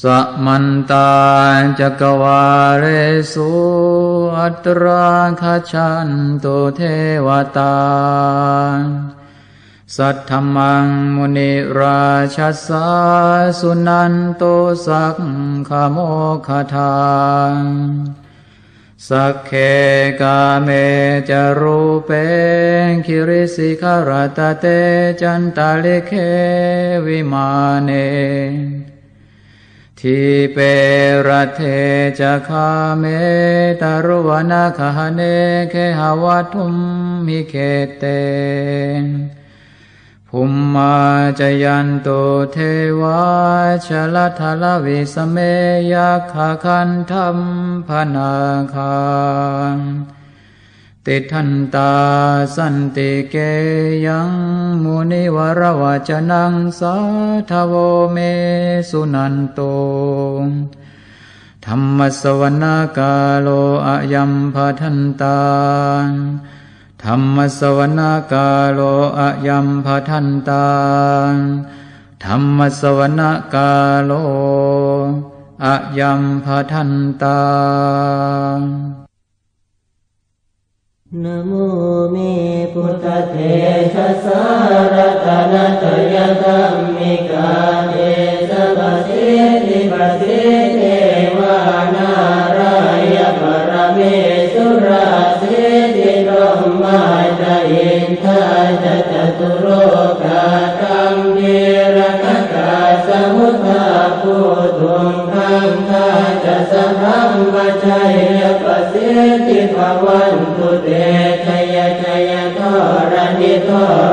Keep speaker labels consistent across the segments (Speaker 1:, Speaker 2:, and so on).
Speaker 1: สมันตาจักวาเรสุอัตราคาชันโตเทวตา สัทธมังมุนิราชสาสุนันโตสักขโมคทาสักเคกาเมจารูเปคิริสิขารตเตจันตาลิเควิมาเน ทิเปรเทจะคาเมตารุวนาคหเนเคหาวัตุมมิเคเตภุมมาจยันตุเทวาชลทลวิสเมยัคขคันธรรมพนาคาง ติทันตาสันติเกยังมุนิวรวจนังสาทโวเมสุนันโตธรรมสวนาคาโลอายัมพาทันตาธรรมสวนาคาโลอายัมพาทันตาธรรมสวนาคาโลอายัมพาทันตา
Speaker 2: नमो मे पुरतदेशसारथनत यद จะสัพพัมปชัยปะเสติภวันตุเตชยชยทรณิท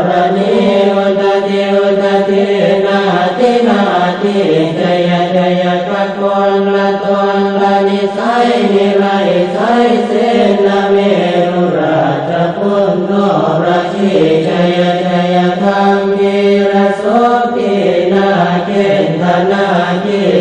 Speaker 2: รณิอุตติอุตตินาตินาติชยชยกะกลละตนละนิสัยนิไรไสยเสนาเมรุราชพุนโนราชิชยชยธรรมกิรโสตินาเกณฑนาจิปิ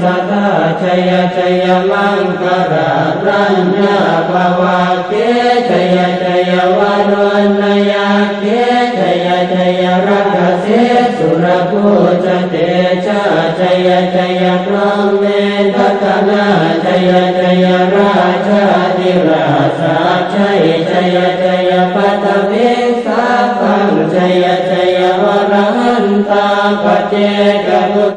Speaker 2: सदा जय जय राजा पा के जय जय वया के जय जय रघसे राते च जय जय ब्रह्मे जयमे जय राजा देव जय जय जय पदवे सा जय ปัจเจกพุท